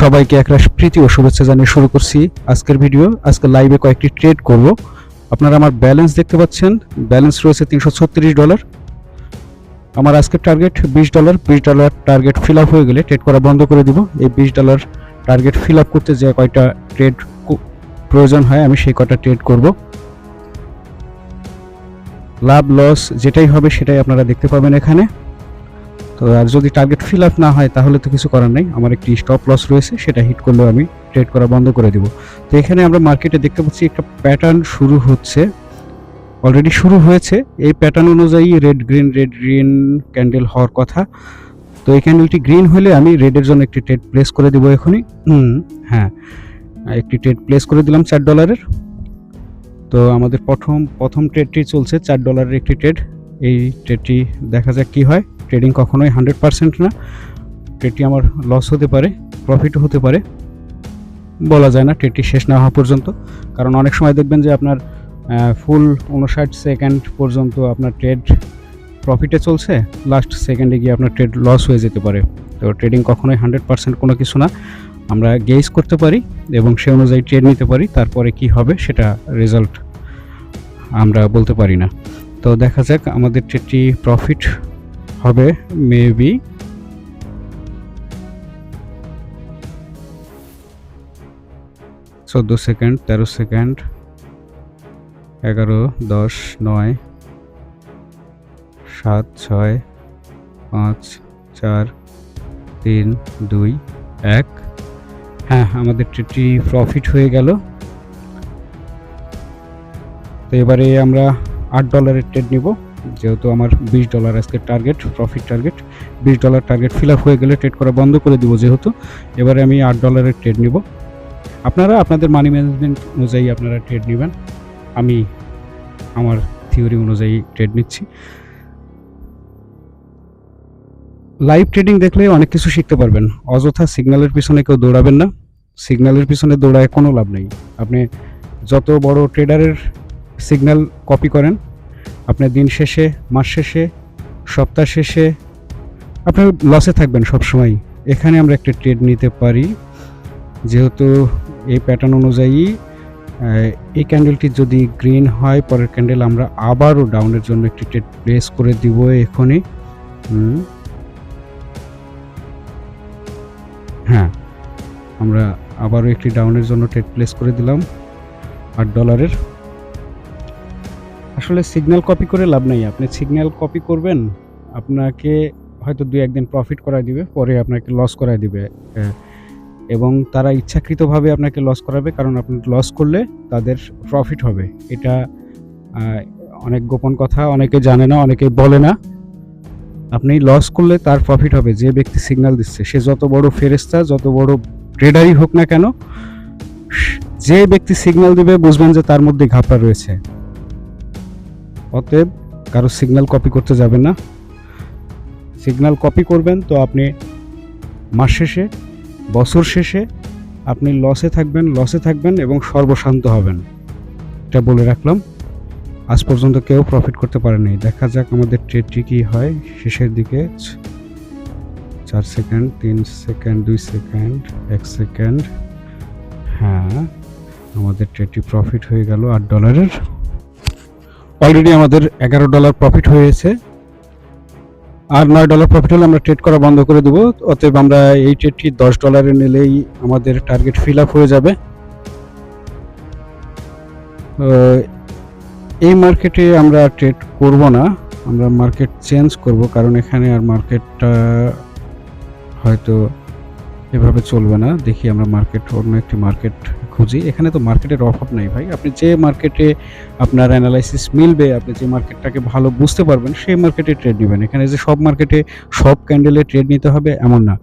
সবাইকে একরাশ প্রীতি ও শুভেচ্ছা জানিয়ে শুরু করছি আজকের ভিডিও আজকে লাইভে কয়েকটি ট্রেড করব। আপনারা আমার ব্যালেন্স দেখতে পাচ্ছেন। ব্যালেন্স রয়েছে তিনশো ছত্রিশ ডলার আমার আজকের টার্গেট বিশ ডলার বিশ ডলার টার্গেট ফিল আপ হয়ে গেলে ট্রেড করা বন্ধ করে দিব। এই বিশ ডলার টার্গেট ফিল আপ করতে যে কয়টা ট্রেড প্রয়োজন হয়, আমি সেই কয়টা ট্রেড করব। লাভ লস যেটাই হবে সেটাই আপনারা দেখতে পাবেন এখানে। তো, আর যদি টার্গেট ফিল আপ না হয়, তাহলে তো কিছু করার নেই। আমার একটি স্টপ লস রয়েছে, সেটা হিট করলেও আমি ট্রেড করা বন্ধ করে দিব। তো, এখানে আমরা মার্কেটে দেখতে পাচ্ছি একটা প্যাটার্ন শুরু হচ্ছে। অলরেডি শুরু হয়েছে। এই প্যাটার্ন অনুযায়ী red green red green candle হওয়ার কথা। তো, এই ক্যান্ডেলটি গ্রিন হলে আমি রেডের জন্য একটি ট্রেড প্লেস করে দেবো এখনই। হ্যাঁ। একটি ট্রেড প্লেস করে দিলাম চার ডলারের তো, আমাদের প্রথম প্রথম ট্রেডটি চলছে, চার ডলারের একটি ট্রেড এই ট্রেডটি দেখা যাক কি হয়। ট্রেডিং কখনোই হান্ড্রেড পার্সেন্ট না। ট্রেডটি আমার লস হতে পারে প্রফিটও হতে পারে। বলা যায় না ট্রেডটি শেষ না হওয়া পর্যন্ত। কারণ অনেক সময় দেখবেন যে আপনার ফুল উনষাট সেকেন্ড পর্যন্ত আপনার ট্রেড প্রফিটে চলছে লাস্ট সেকেন্ডে গিয়ে আপনার ট্রেড লস হয়ে যেতে পারে। তো ট্রেডিং কখনোই হান্ড্রেড পার্সেন্ট কোনো কিছু না। আমরা গেজ করতে পারি এবং সে অনুযায়ী ট্রেড নিতে পারি, তারপরে কি হবে সেটা রেজাল্ট আমরা বলতে পারি না। তো দেখা যাক আমাদের ট্রেডটি প্রফিট হবে মেবি চোদ্দ সেকেন্ড, তেরো সেকেন্ড, এগারো, দশ, নয়, সাত, ছয়, পাঁচ, চার, তিন, দুই, এক। হ্যাঁ আমাদের ট্রেডটি প্রফিট হয়ে গেল। তো এবারে আমরা আট ডলারের ট্রেড নিব। যেহেতু আমার বিশ ডলার আজকে টার্গেট প্রফিট টার্গেট বিশ ডলার টার্গেট ফিল আপ হয়ে গেলে ট্রেড করা বন্ধ করে দিব যেহেতু, এবারে আমি আট ডলারের ট্রেড নিব। আপনারা আপনাদের মানি ম্যানেজমেন্ট অনুযায়ী আপনারা ট্রেড নেবেন। আমি আমার থিওরি অনুযায়ী ট্রেড নিচ্ছি। লাইভ ট্রেডিং দেখলে অনেক কিছু শিখতে পারবেন। অযথা সিগন্যালের পিছনে কেউ দৌড়াবেন না। সিগন্যালের পিছনে দৌড়ায় কোনো লাভ নেই। আপনি যত বড় ট্রেডারের সিগন্যাল কপি করেন আপনি দিন শেষে, মাস শেষে, সপ্তাহ শেষে আপনি লসে থাকবেন সবসময় এখানে আমরা একটা ট্রেড নিতে পারি। যেহেতু এই প্যাটার্ন অনুযায়ী এই ক্যান্ডেলটি যদি গ্রিন হয়, পরের ক্যান্ডেল আমরা আবারও ডাউনের জন্য একটি ট্রেড প্লেস করে দিব এখনই। হ্যাঁ আমরা আবারও একটি ডাউনের জন্য ট্রেড প্লেস করে দিলাম। আট ডলারের আসলে সিগন্যাল কপি করে লাভ নাই। আপনি সিগন্যাল কপি করবেন, আপনাকে হয়তো দুই একদিন প্রফিট করায় দিবে, পরে আপনাকে লস করায় দিবে। এবং তারা ইচ্ছাকৃতভাবে আপনাকে লস করাবে, কারণ আপনি লস করলে তাদের প্রফিট হবে। এটা অনেক গোপন কথা, অনেকে জানে না, অনেকে বলে না। আপনি লস করলে তার প্রফিট হবে, যে ব্যক্তি সিগন্যাল দিচ্ছে। সে যত বড় ফেরেস্তা যত বড় ট্রেডারই হোক না কেন যে ব্যক্তি সিগন্যাল দিবে, বুঝবেন যে তার মধ্যে ঘাপলা রয়েছে। অতএব কারও সিগন্যাল কপি করতে যাবেন না। সিগন্যাল কপি করবেন তো আপনি মাস শেষে, বছর শেষে আপনি লসে থাকবেন লসে থাকবেন এবং সর্বশান্ত হবেন। এটা বলে রাখলাম। আজ পর্যন্ত কেউ প্রফিট করতে পারেনি। দেখা যাক আমাদের ট্রেডটি কী হয় শেষের দিকে। চার সেকেন্ড তিন সেকেন্ড দুই সেকেন্ড এক সেকেন্ড হ্যাঁ আমাদের ট্রেডটি প্রফিট হয়ে গেল আট ডলারের অলরেডি আমাদের এগারো ডলার প্রফিট হয়েছে। আর নয় ডলার প্রফিট হলে আমরা ট্রেড করা বন্ধ করে দেবো। অতএব আমরা এই ট্রেডটি দশ ডলারে নিলেই আমাদের টার্গেট ফিল আপ হয়ে যাবে। এই মার্কেটে আমরা ট্রেড করব না। আমরা মার্কেট চেঞ্জ করব, কারণ এখানে আর মার্কেটটা হয়তো এভাবে চলবে না। দেখি আমরা মার্কেট অন্য একটি মার্কেট খুঁজি। এখানে তো মার্কেটের অভাব নাই ভাই। আপনি যে মার্কেটে আপনার অ্যানালাইসিস মিলবে, আপনি যে মার্কেটটাকে ভালো বুঝতে পারবেন, সেই মার্কেটে ট্রেড নেবেন। এখানে যে সব মার্কেটে সব ক্যান্ডেলে ট্রেড নিতে হবে, এমন না।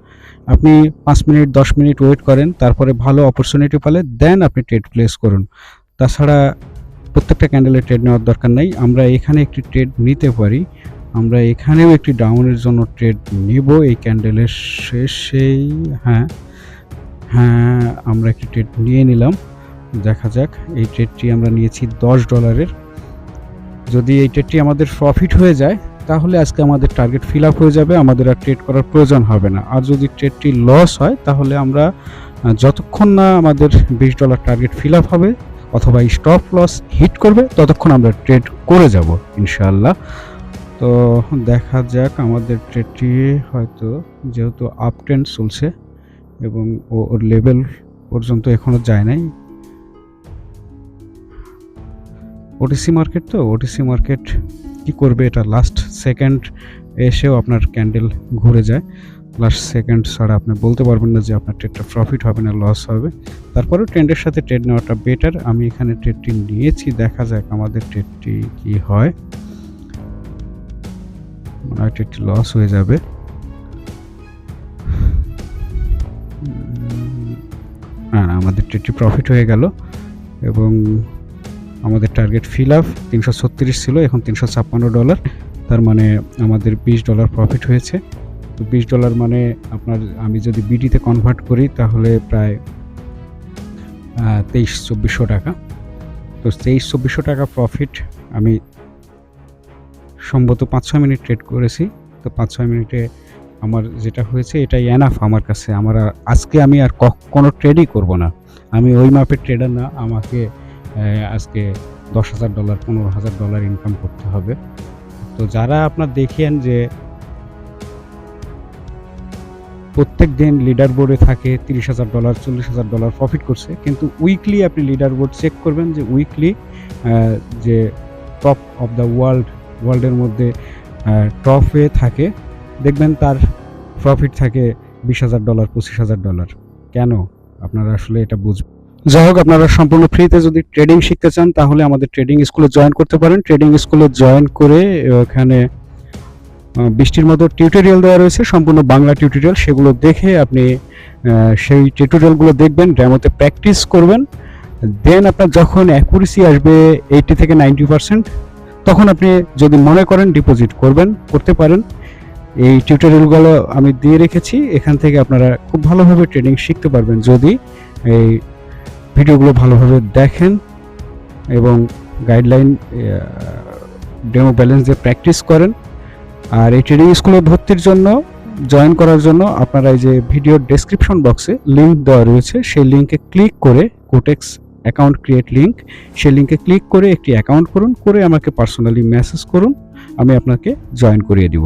আপনি পাঁচ মিনিট, দশ মিনিট ওয়েট করেন, তারপরে ভালো অপরচুনিটি পেলে দেন আপনি ট্রেড প্লেস করুন। তাছাড়া প্রত্যেকটা ক্যান্ডেলে ট্রেড নেওয়ার দরকার নেই। আমরা এখানে একটি ট্রেড নিতে পারি। আমরা এখানেও একটি ডাউনের জন্য ট্রেড নেব, এই ক্যান্ডেলের শেষেই হ্যাঁ হ্যাঁ আমরা একটি ট্রেড নিয়ে নিলাম। দেখা যাক, এই ট্রেডটি আমরা নিয়েছি দশ ডলারের যদি এই ট্রেডটি আমাদের প্রফিট হয়ে যায়, তাহলে আজকে আমাদের টার্গেট ফিল আপ হয়ে যাবে, আমাদের আর ট্রেড করার প্রয়োজন হবে না। আর যদি ট্রেডটি লস হয়, তাহলে আমরা যতক্ষণ না আমাদের বিশ ডলার টার্গেট ফিল আপ হবে, অথবা স্টপ লস হিট করবে, ততক্ষণ আমরা ট্রেড করে যাব, ইনশাআল্লাহ। তো দেখা যাক আমাদের ট্রেডটি হয়তো যেহেতু আপ ট্রেন্ড চলছে এবং ওর লেভেল পর্যন্ত এখনও যায় নাই। ওটিসি মার্কেট তো ওটিসি মার্কেট কি করবে এটা? লাস্ট সেকেন্ড এসেও আপনার ক্যান্ডেল ঘুরে যায়। লাস্ট সেকেন্ড ছাড়া আপনি বলতে পারবেন না যে আপনার ট্রেডটা প্রফিট হবে না লস হবে। তারপরেও ট্রেন্ডের সাথে ট্রেড নেওয়াটা বেটার আমি এখানে ট্রেডটি নিয়েছি, দেখা যাক আমাদের ট্রেডটি কি হয়। হয় ট্রেডটি লস হয়ে যাবে। না না আমাদের ট্রেডটি প্রফিট হয়ে গেল এবং আমাদের টার্গেট ফিল আপ তিনশো ছত্রিশ ছিল, এখন তিনশো ছাপ্পান্ন ডলার তার মানে আমাদের বিশ ডলার প্রফিট হয়েছে। তো বিশ ডলার মানে আপনার, আমি যদি বিডিতে কনভার্ট করি তাহলে প্রায় তেইশ চব্বিশশো টাকা। তো তেইশ চব্বিশশো টাকা প্রফিট আমি সম্ভবত পাঁচ, ছয় মিনিট ট্রেড করেছি। তো পাঁচ, ছয় মিনিটে আমার যেটা হয়েছে, এটাই এনাফ আমার কাছে। আমার, আজকে আমি আর কোনো ট্রেডই করব না। আমি ওই মাপের ট্রেডার না, আমাকে আজকে দশ হাজার ডলার পনেরো হাজার ডলার ইনকাম করতে হবে। তো যারা আপনার দেখেন যে প্রত্যেক দিন লিডার বোর্ডে থাকে, তিরিশ হাজার ডলার চল্লিশ হাজার ডলার প্রফিট করছে, কিন্তু উইকলি আপনি লিডার বোর্ড চেক করবেন যে উইকলি যে টপ অফ দ্য ওয়ার্ল্ড ওয়ার্ল্ডের মধ্যে টপ থাকে। দেখবেন তার প্রফিট থাকে বিশ হাজার ডলার পঁচিশ হাজার ডলার কেন? আপনারা আসলে এটা বুঝবেন যাই হোক, আপনারা সম্পূর্ণ ফ্রিতে যদি ট্রেডিং শিখতে চান, তাহলে আমাদের ট্রেডিং স্কুলে জয়েন করতে পারেন। ট্রেডিং স্কুলে জয়েন করে ওখানে বৃষ্টির মতো টিউটোরিয়াল দেওয়া রয়েছে, সম্পূর্ণ বাংলা টিউটোরিয়াল সেগুলো দেখে আপনি সেই টিউটোরিয়ালগুলো দেখবেন ড্যামোতে প্র্যাকটিস করবেন। দেন আপনার যখন অ্যাকুরেসি আসবে এইটি থেকে নাইনটি পার্সেন্ট তখন আপনি যদি মনে করেন ডিপোজিট করবেন, করতে পারেন। এই টিউটোরিয়ালগুলো আমি দিয়ে রেখেছি। এখান থেকে আপনারা খুব ভালোভাবে ট্রেডিং শিখতে পারবেন যদি এই ভিডিওগুলো ভালোভাবে দেখেন এবং গাইডলাইন ডেমো ব্যালেন্স দিয়ে প্র্যাকটিস করেন। আর এই ট্রেডিং স্কুলে ভর্তির জন্য জয়েন করার জন্য আপনারা এই যে ভিডিও ডেসক্রিপশন বক্সে লিঙ্ক দেওয়া রয়েছে, সেই লিঙ্কে ক্লিক করে কোটেক্স অ্যাকাউন্ট ক্রিয়েট লিঙ্ক সেই লিঙ্কে ক্লিক করে একটি অ্যাকাউন্ট করুন, করে আমাকে পার্সোনালি মেসেজ করুন, আমি আপনাকে জয়েন করিয়ে দিব।